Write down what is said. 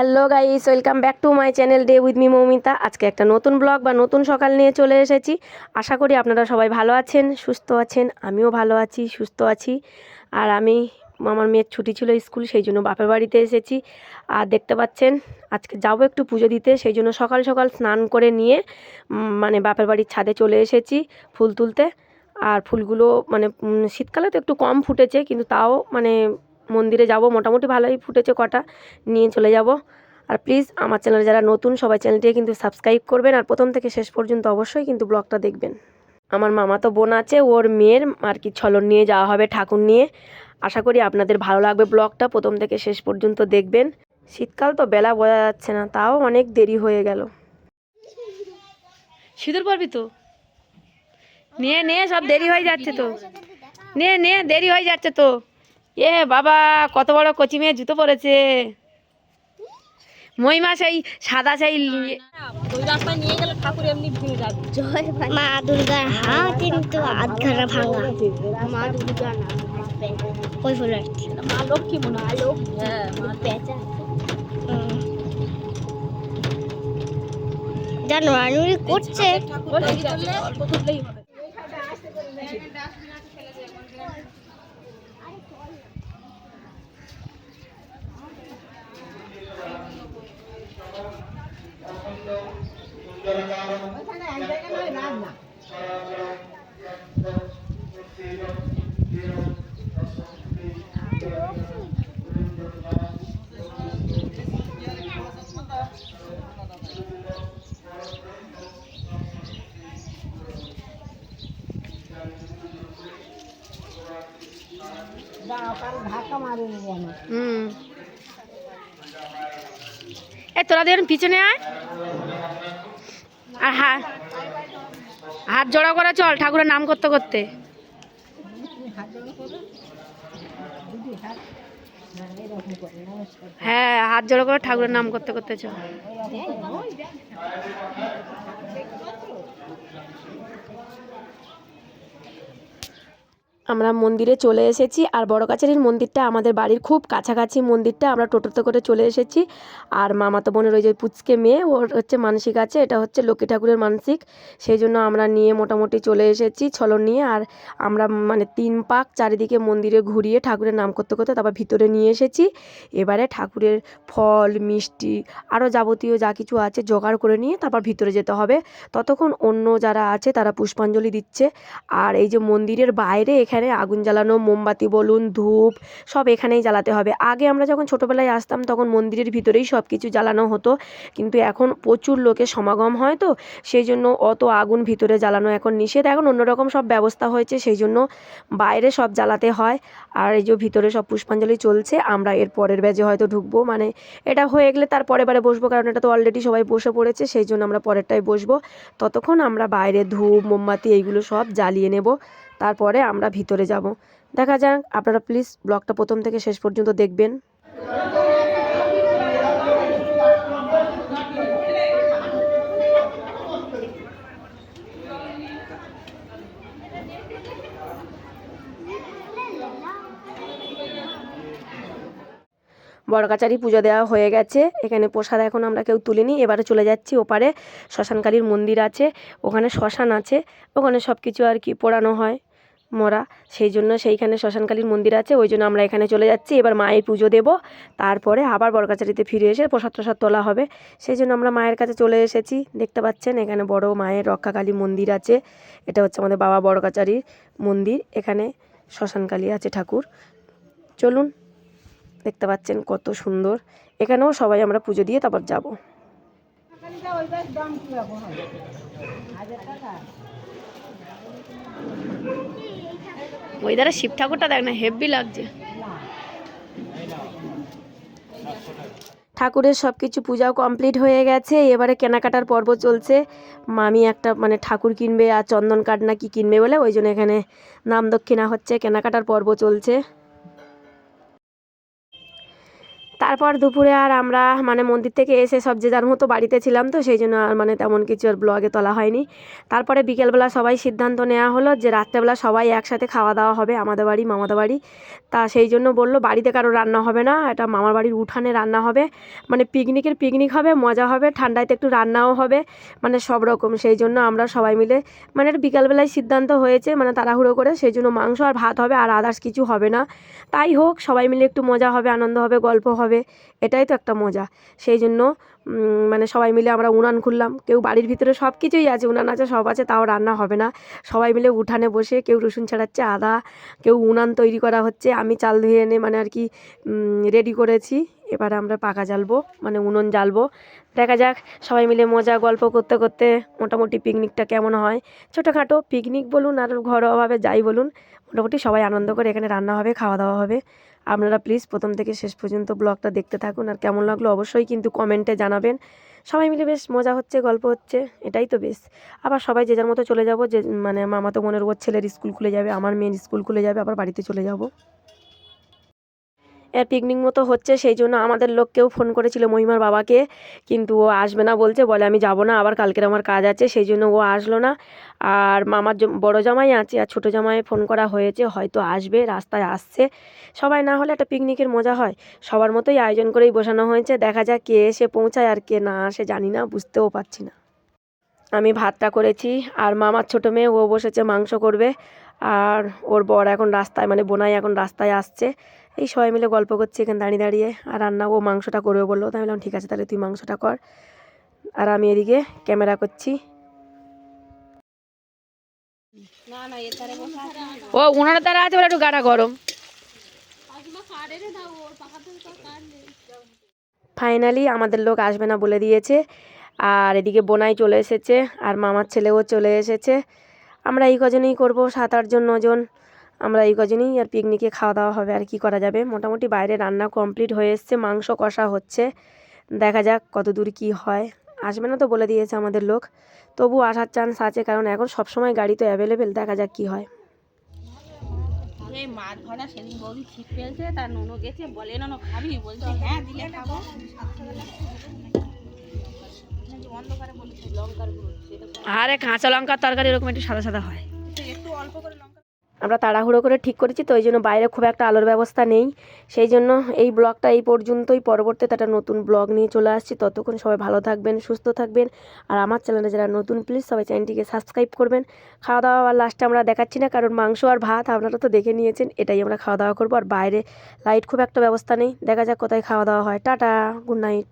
Hello guys, welcome back to my channel day with me Moumita. আজকে একটা নতুন blog বা নতুন সকাল নিয়ে চলে এসেছি। আশা করি আপনারা সবাই ভালো আছেন, সুস্থ আছেন, আমিও ভালো আছি, সুস্থ আছি। আর আমি, আমার মেয়ের ছুটি ছিল স্কুল, সেই জন্য বাপের বাড়িতে এসেছি। আর দেখতে পাচ্ছেন, আজকে যাব একটু পুজো দিতে, সেই জন্য সকাল সকাল স্নান করে নিয়ে মানে বাপের বাড়ির ছাদে চলে এসেছি ফুল তুলতে। আর ফুলগুলো মানে শীতকালে তো একটু কম ফুটেছে, কিন্তু তাও মানে মন্দিরে যাব। মোটামুটি ভালোই ফুটেছে কটা। নিয়ে চলে যাব। আর প্লিজ আমার চ্যানেলে যারা নতুন, সবাই চ্যানেলটিকে কিন্তু সাবস্ক্রাইব করবেন। আর প্রথম থেকে শেষ পর্যন্ত অবশ্যই কিন্তু ব্লগটা দেখবেন। আমার মামা তো বোন আছে, ওর মেয়ের আর কি ছলন নিয়ে যাওয়া হবে ঠাকুর নিয়ে। আশা করি আপনাদের ভালো লাগবে ব্লগটা প্রথম থেকে শেষ পর্যন্ত দেখবেন। শীতকাল তো বেলা বোঝা যাচ্ছে না, তাও অনেক দেরি হয়ে গেল। সিঁদুর পারবি তো? নিয়ে নিয়ে সব দেরি হয়ে যাচ্ছে তো। নিয়ে নে, দেরি হয়ে যাচ্ছে তো। এ বাবা কত বড় কচি মেয়ে জুতো পরেছে। মহিমা সেই সাদা সেই মা দুর্গার হাত কিন্তু আধখানা ভাঙা। মা দুর্গা না। ওই ফুল মা লক্ষ্মী মনে হয় হ্যাঁ মা পেঁচা। যা নড়ানুড়ি করছে। ঠাকুর হুম। এ, তোরা দেখুন পিছনে আয়। আর হাত হাত জোড়া করে চল ঠাকুরের নাম করতে করতে। হ্যাঁ হাত জোড়া করে ঠাকুরের নাম করতে করতে চল। আমরা মন্দিরে চলে এসেছি আর বড় কাছারির মন্দিরটা আমাদের বাড়ির খুব কাছাকাছি মন্দিরটা, আমরা টোটোতে করে চলে এসেছি। আর মামাতো বোনের ওই যে পুচকে মেয়ে, ওর হচ্ছে মানসিক আছে, এটা হচ্ছে লক্ষ্মী ঠাকুরের মানসিক। সেই জন্য আমরা নিয়ে মোটামুটি চলে এসেছি ছলন নিয়ে। আর আমরা মানে তিন পাক চারিদিকে মন্দিরে ঘুরিয়ে ঠাকুরের নাম করতে করতে তারপর ভিতরে নিয়ে এসেছি। এবারে ঠাকুরের ফল, মিষ্টি আরও যাবতীয় যা কিছু আছে জোগাড় করে নিয়ে তারপর ভিতরে যেতে হবে। ততক্ষণ অন্য যারা আছে তারা পুষ্পাঞ্জলি দিচ্ছে। আর এই যে মন্দিরের বাইরে এখানে আগুন জ্বালানো, মোমবাতি বলুন, ধূপ, সব এখানেই জ্বালাতে হবে। আগে আমরা যখন ছোটোবেলায় আসতাম, তখন মন্দিরের ভিতরেই সব কিছু জ্বালানো হতো। কিন্তু এখন প্রচুর লোকের সমাগম হয় তো, সেই জন্য অত আগুন ভিতরে জ্বালানো এখন নিষেধ। এখন অন্যরকম সব ব্যবস্থা হয়েছে, সেই জন্য বাইরে সব জ্বালাতে হয়। আর এই যে ভিতরে সব পুষ্পাঞ্জলি চলছে, আমরা এর পরের ব্যাজে হয়তো ঢুকবো। মানে এটা হয়ে গেলে তার পরে বারে বসবো, কারণ এটা তো অলরেডি সবাই বসে পড়েছে, সেই জন্য আমরা পরেরটায় বসবো। ততক্ষণ আমরা বাইরে ধূপ, মোমবাতি, এইগুলো সব জ্বালিয়ে নেব। তারপরে আমরা ভিতরে যাব। দেখা যাক, আপনারা প্লিজ ব্লগটা প্রথম থেকে শেষ পর্যন্ত দেখবেন। বড় কাচারি পুজো দেওয়া হয়ে গেছে। এখানে প্রসাদ এখন আমরা কেউ তুলিনি। এবারে চলে যাচ্ছি ওপারে। শ্মশানকালীর মন্দির আছে। ওখানে শ্মশান আছে। ওখানে সব কিছু আর কি পোড়ানো হয়। মরা। সেই জন্য সেইখানে শ্মশানকালীর মন্দির আছে ওই জন্য আমরা এখানে চলে যাচ্ছি। এবার মায়ের পুজো দেব। তারপরে আবার বড়কাচারিতে ফিরে এসে প্রসাদ টসাদ তোলা হবে। সেই জন্য আমরা মায়ের কাছে চলে এসেছি। দেখতে পাচ্ছেন, এখানে বড় মায়ের রক্ষাকালী মন্দির আছে। এটা হচ্ছে আমাদের বাবা বড়কাচারির মন্দির। এখানে শ্মশানকালী আছে ঠাকুর। চলুন, দেখতে পাচ্ছেন কত সুন্দর। এখানেও সবাই আমরা পুজো দিয়ে তারপর যাব। ওই ধারে শিব ঠাকুরটা দেখ না হেভি লাগছে। ঠাকুরের সব কিছু পূজাও কমপ্লিট হয়ে গেছে, এবারে কেনাকাটার পর্ব চলছে। মামি একটা মানে ঠাকুর কিনবে আর চন্দন কাঠ না কি কিনবে বলে, ওই জন্য এখানে নাম দক্ষিণা হচ্ছে, কেনাকাটার পর্ব চলছে। তারপর দুপুরে আর আমরা মানে মন্দির থেকে এসে সব যে যার মতো বাড়িতে ছিলাম তো সেই জন্য আর মানে তেমন কিছু আর ব্লগে তোলা হয়নি। তারপরে বিকেলবেলা সবাই সিদ্ধান্ত নেওয়া হলো যে রাত্রেবেলা সবাই একসাথে খাওয়া দাওয়া হবে আমাদের বাড়ি, মামাদের বাড়ি। তা সেই জন্য বলল, বাড়িতে কারও রান্না হবে না, এটা মামার বাড়ির উঠানে রান্না হবে। মানে পিকনিকের পিকনিক হবে, মজা হবে ঠান্ডাতে একটু রান্নাও হবে মানে সব রকম। সেই জন্য আমরা সবাই মিলে মানে বিকালবেলায় সিদ্ধান্ত হয়েছে মানে তাড়াহুড়ো করে। সেই জন্য মাংস আর ভাত হবে, আর আদার্স কিছু হবে না। তাই হোক, সবাই মিলে একটু মজা হবে, আনন্দ হবে, গল্প হবে। এটাই তো একটা মজা। সেই জন্য মানে সবাই মিলে আমরা উনান খুললাম। কেউ বাড়ির ভিতরে সব কিছুই আছে, উনান আছে, সব আছে, তাও রান্না হবে না। সবাই মিলে উঠানে বসে কেউ রসুন ছাড়াচ্ছে আদা, কেউ উনান তৈরি করা হচ্ছে। আমি চাল ধুয়ে এনে মানে আর কি রেডি করেছি। এবার আমরা পাকা জ্বালবো মানে উনুন জ্বালবো। দেখা যাক, সবাই মিলে মজা গল্প করতে করতে মোটামুটি পিকনিকটা কেমন হয়। ছোটোখাটো পিকনিক বলুন আর ঘরোয়াভাবে যাই বলুন, মোটামুটি সবাই আনন্দ করে এখানে রান্না হবে, খাওয়া দাওয়া হবে। আপনারা প্লিজ প্রথম থেকে শেষ পর্যন্ত ব্লগটা দেখতে থাকুন আর কেমন লাগল অবশ্যই কিন্তু কমেন্টে জানাবেন। সবাই মিলে বেশ মজা হচ্ছে, গল্প হচ্ছে, এটাই তো বেশ। আবার সবাই যে যার মতো চলে যাব, যে মানে মামাতো মনের ওর ছেলের স্কুল খুলে যাবে, আমার মেয়ের স্কুল খুলে যাবে, আবার বাড়িতে চলে যাব। পিকনিক মতো হচ্ছে, সেই জন্য আমাদের লোককেও ফোন করেছিল মহিমার বাবাকে। কিন্তু ও আসবে না বলছে, বলে আমি যাব না, আবার কালকের আমার কাজ আছে, সেই জন্য ও আসলো না। আর মামার বড় জামাই আছে, আর ছোটো জামাই ফোন করা হয়েছে, হয়তো আসবে, রাস্তায় আসছে। সবাই না হলে একটা পিকনিকের মজা হয়। সবার মতোই আয়োজন করেই বসানো হয়েছে, দেখা যাক কে এসে পৌঁছায় আর কে না আসে, জানি না, বুঝতেও পারছি না। আমি ভাতটা করেছি, আর মামার ছোটো মেয়ে, ও বসেছে মাংস করবে। আর ওর বর এখন রাস্তায় মানে বোনাই এখন রাস্তায় আসছে। এই সবাই মিলে গল্প করছি এখানে দাঁড়িয়ে দাঁড়িয়ে আর রান্না ও মাংসটা করবে বলল। তাই বললাম ঠিক আছে তাহলে তুই মাংসটা কর। আর আমি এদিকে ক্যামেরা করছি। ও উনার দ্বারা আছে বলে একটু গাটা গরম। ফাইনালি আমাদের লোক আসবে না বলে দিয়েছে। আর এদিকে বোনাই চলে এসেছে আর মামার ছেলেও চলে এসেছে। আমরা এই কজনেই করব সাত আটজন নজন আমরা এই কজনেই আর পিকনিকে খাওয়া দাওয়া হবে আর কি করা যাবে। মোটামুটি বাইরে রান্না কমপ্লিট হয়ে এসছে মাংস কষা হচ্ছে। দেখা যাক কত দূর কী হয়। আসবে না তো বলে দিয়েছে আমাদের লোক। তবু আসার চান্স আছে কারণ এখন সবসময় গাড়ি তো অ্যাভেলেবেল দেখা যাক কী হয়। এই মাছ ধরা সেদিন বৌদি ছিপ ফেলছে তার ননু গেছে বলে ননু খাবি? বলছে হ্যাঁ দিলে খাব। অন্ধকারে বলেছে লঙ্কার গুঁড়ো সেটা আরে কাঁচা লঙ্কার তরকারি এরকম একটু সাদা সাদা হয়। একটু অল্প করে লঙ্কা আমরা তাড়াহুড়ো করে ঠিক করেছি, তো ওই জন্য বাইরে খুব একটা আলোর ব্যবস্থা নেই। সেই জন্য এই ব্লগটা এই পর্যন্তই। পরবর্তীতে একটা নতুন ব্লগ নিয়ে চলে আসছি। ততক্ষণ সবাই ভালো থাকবেন, সুস্থ থাকবেন। আর আমার চ্যানেলে যারা নতুন প্লিজ সবাই চ্যানেলটিকে সাবস্ক্রাইব করবেন। খাওয়া দাওয়া আর লাস্টে আমরা দেখাচ্ছি না, কারণ মাংস আর ভাত আপনারা তো দেখে নিয়েছেন, এটাই আমরা খাওয়া দাওয়া করব। আর বাইরে লাইট খুব একটা ব্যবস্থা নেই। দেখা যাক কোথায় খাওয়া দাওয়া হয়। Tata good night